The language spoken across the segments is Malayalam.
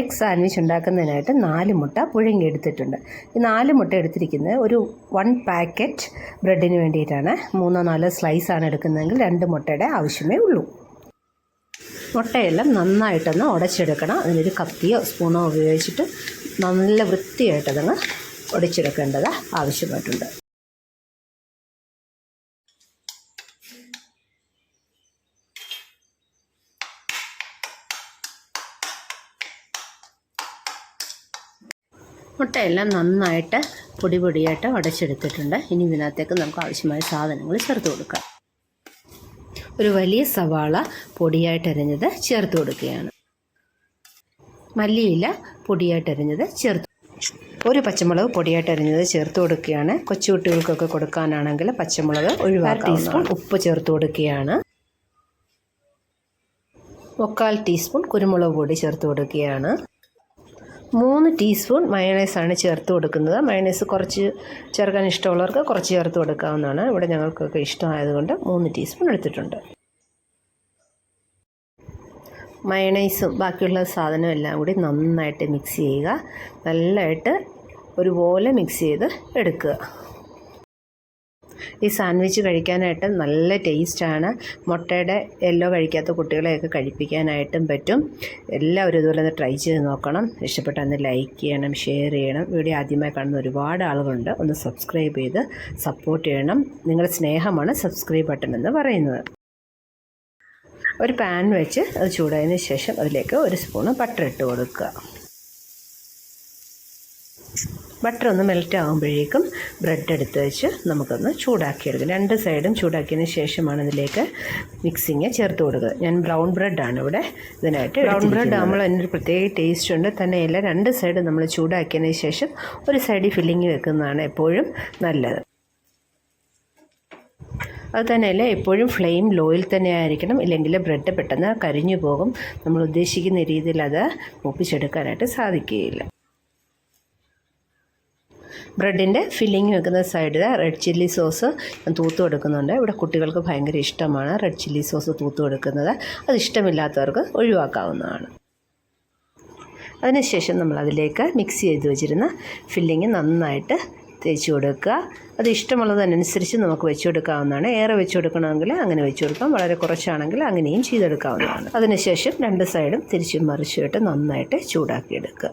എഗ് സാൻഡ്വിച്ച് ഉണ്ടാക്കുന്നതിനായിട്ട് നാല് മുട്ട പുഴുങ്ങി എടുത്തിട്ടുണ്ട്. ഈ നാല് മുട്ട എടുത്തിരിക്കുന്നത് ഒരു വൺ പാക്കറ്റ് ബ്രെഡിന് വേണ്ടിയിട്ടാണ്. മൂന്നോ നാലോ സ്ലൈസ് ആണ് എടുക്കുന്നതെങ്കിൽ രണ്ട് മുട്ടയുടെ ആവശ്യമേ ഉള്ളൂ. മുട്ടയെല്ലാം നന്നായിട്ടൊന്ന് ഉടച്ചെടുക്കണം. അതിനൊരു കത്തിയോ സ്പൂണോ ഉപയോഗിച്ചിട്ട് നല്ല വൃത്തിയായിട്ടതങ്ങ് ഉടച്ചെടുക്കേണ്ടത് ആവശ്യമായിട്ടുണ്ട്. മുട്ടയെല്ലാം നന്നായിട്ട് പൊടി പൊടിയായിട്ട് ഉടച്ചെടുത്തിട്ടുണ്ട് ഇനി ഇതിനകത്തേക്ക് നമുക്ക് ആവശ്യമായ സാധനങ്ങൾ ചേർത്ത് കൊടുക്കാം. ഒരു വലിയ സവാള പൊടിയായിട്ട് അരിഞ്ഞത് ചേർത്ത് കൊടുക്കുകയാണ്. മല്ലിയില പൊടിയായിട്ട് അരിഞ്ഞത് ചേർത്ത് ഒരു പച്ചമുളക് പൊടിയായിട്ട് അരിഞ്ഞത് ചേർത്ത് കൊടുക്കുകയാണ്. കൊച്ചുകുട്ടികൾക്കൊക്കെ കൊടുക്കാനാണെങ്കിൽ പച്ചമുളക് ഒഴിവാക്കാം ടീസ്പൂൺ ഉപ്പ് ചേർത്ത് കൊടുക്കുകയാണ്. മുക്കാൽ ടീസ്പൂൺ കുരുമുളക് പൊടി ചേർത്ത് കൊടുക്കുകയാണ്. മൂന്ന് ടീസ്പൂൺ മയണൈസാണ് ചേർത്ത് കൊടുക്കുന്നത്. മയണൈസ് കുറച്ച് ചേർക്കാൻ ഇഷ്ടമുള്ളവർക്ക് കുറച്ച് ചേർത്ത് കൊടുക്കാവുന്നതാണ്. ഇവിടെ ഞങ്ങൾക്കൊക്കെ ഇഷ്ടമായതുകൊണ്ട് മൂന്ന് ടീസ്പൂൺ എടുത്തിട്ടുണ്ട്. മയണൈസും ബാക്കിയുള്ള സാധനവും എല്ലാം കൂടി നന്നായിട്ട് മിക്സ് ചെയ്യുക. നല്ലതായിട്ട് ഒരുപോലെ മിക്സ് ചെയ്ത് എടുക്കുക. ഈ സാൻഡ്വിച്ച് കഴിക്കാനായിട്ട് നല്ല ടേസ്റ്റാണ്. മുട്ടയുടെ എല്ലോ കഴിക്കാത്ത കുട്ടികളെയൊക്കെ കഴിപ്പിക്കാനായിട്ടും പറ്റും. എല്ലാവരും ഇതുപോലെ ഒന്ന് ട്രൈ ചെയ്ത് നോക്കണം. ഇഷ്ടപ്പെട്ടാൽ ഒന്ന് ലൈക്ക് ചെയ്യണം ഷെയർ ചെയ്യണം. വീഡിയോ ആദ്യമായി കാണുന്ന ഒരുപാട് ആളുകളുണ്ട്. ഒന്ന് സബ്സ്ക്രൈബ് ചെയ്ത് സപ്പോർട്ട് ചെയ്യണം. നിങ്ങളുടെ സ്നേഹമാണ് സബ്സ്ക്രൈബ് ബട്ടൺ എന്ന് പറയുന്നത്. ഒരു പാൻ വെച്ച് അത് ചൂടായതിന് ശേഷം അതിലേക്ക് ഒരു സ്പൂണ് ബട്ടർ ഇട്ട് കൊടുക്കുക. ബട്ടർ ഒന്ന് മെൽറ്റ് ആകുമ്പോഴേക്കും ബ്രെഡ് എടുത്ത് വെച്ച് നമുക്കൊന്ന് ചൂടാക്കിയെടുക്കാം. രണ്ട് സൈഡും ചൂടാക്കിയതിന് ശേഷമാണ് ഇതിലേക്ക് മിക്സിങ് ചേർത്ത് കൊടുക്കുക. ഞാൻ ബ്രൗൺ ബ്രെഡാണ് ഇവിടെ ഇതിനായിട്ട് ബ്രൗൺ ബ്രെഡ് ആകുമ്പോൾ അതിനൊരു പ്രത്യേക ടേസ്റ്റ് ഉണ്ട്. തന്നെയല്ല രണ്ട് സൈഡ് നമ്മൾ ചൂടാക്കിയതിന് ശേഷം ഒരു സൈഡിൽ ഫില്ലിങ് വെക്കുന്നതാണ് എപ്പോഴും നല്ലത്. അത് തന്നെയല്ല എപ്പോഴും ഫ്ലെയിം ലോയിൽ തന്നെ ആയിരിക്കണം. ഇല്ലെങ്കിൽ ബ്രെഡ് പെട്ടെന്ന് കരിഞ്ഞു പോകും. നമ്മൾ ഉദ്ദേശിക്കുന്ന രീതിയിൽ അത് മൂപ്പിച്ചെടുക്കാനായിട്ട് സാധിക്കുകയില്ല. ബ്രെഡിന്റെ ഫില്ലിങ് വെക്കുന്ന സൈഡിൽ റെഡ് ചില്ലി സോസ് ഞാൻ തൂത്ത് കൊടുക്കുന്നുണ്ട് ഇവിടെ കുട്ടികൾക്ക് ഭയങ്കര ഇഷ്ടമാണ് റെഡ് ചില്ലി സോസ് തൂത്ത് കൊടുക്കുന്നത് അത് ഇഷ്ടമില്ലാത്തവർക്ക് ഒഴിവാക്കാവുന്നതാണ്. അതിനുശേഷം നമ്മൾ അതിലേക്ക് മിക്സ് ചെയ്ത് വെച്ചിരുന്ന ഫില്ലിങ് നന്നായിട്ട് തേച്ച് കൊടുക്കുക. അത് ഇഷ്ടമുള്ളതനുസരിച്ച് നമുക്ക് വെച്ച് കൊടുക്കാവുന്നതാണ്. ഏറെ വെച്ച് കൊടുക്കണമെങ്കിൽ അങ്ങനെ വെച്ച് കൊടുക്കാം. വളരെ കുറച്ചാണെങ്കിൽ അങ്ങനെയും ചെയ്തെടുക്കാവുന്നതാണ്. അതിനുശേഷം രണ്ട് സൈഡും തിരിച്ചും മറിച്ചിട്ട് നന്നായിട്ട് ചൂടാക്കിയെടുക്കുക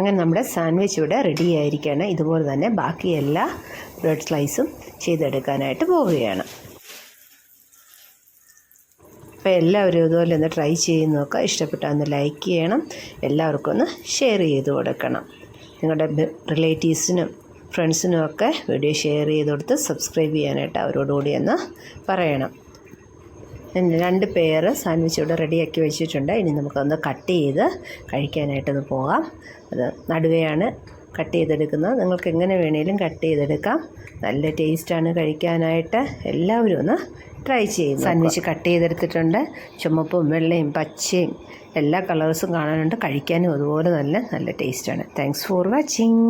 അങ്ങനെ നമ്മുടെ സാൻഡ്വിച്ച് ഇവിടെ റെഡി ആയിരിക്കുകയാണ് ഇതുപോലെ തന്നെ ബാക്കി എല്ലാ ബ്രെഡ് സ്ലൈസും ചെയ്തെടുക്കാനായിട്ട് പോവുകയാണ്. അപ്പോൾ എല്ലാവരും ഇതുപോലെ ഒന്ന് ട്രൈ ചെയ്ത് നോക്കുക. ഇഷ്ടപ്പെട്ടാൽ ഒന്ന് ലൈക്ക് ചെയ്യണം. എല്ലാവർക്കും ഒന്ന് ഷെയർ ചെയ്ത് കൊടുക്കണം. നിങ്ങളുടെ റിലേറ്റീവ്സിനും ഫ്രണ്ട്സിനും ഒക്കെ വീഡിയോ ഷെയർ ചെയ്ത് കൊടുത്ത് സബ്സ്ക്രൈബ് ചെയ്യാനായിട്ട് അവരോടുകൂടി ഒന്ന് പറയണം. രണ്ട് പേർ സാൻഡ്വിച്ച് ഇവിടെ റെഡിയാക്കി വെച്ചിട്ടുണ്ട്. ഇനി നമുക്കൊന്ന് കട്ട് ചെയ്ത് കഴിക്കാനായിട്ടൊന്ന് പോകാം. അത് നടുവെയാണ് കട്ട് ചെയ്തെടുക്കുന്നത്. നിങ്ങൾക്ക് എങ്ങനെ വേണേലും കട്ട് ചെയ്തെടുക്കാം. നല്ല ടേസ്റ്റാണ് കഴിക്കാനായിട്ട്. എല്ലാവരും ഒന്ന് ട്രൈ ചെയ്യും. സാൻഡ്വിച്ച് കട്ട് ചെയ്തെടുത്തിട്ടുണ്ട്. ചുമപ്പും വെള്ളയും പച്ചയും എല്ലാ കളേഴ്സും കാണാനുണ്ട്. കഴിക്കാനും അതുപോലെ നല്ല നല്ല ടേസ്റ്റാണ് താങ്ക്സ് ഫോർ വാച്ചിങ്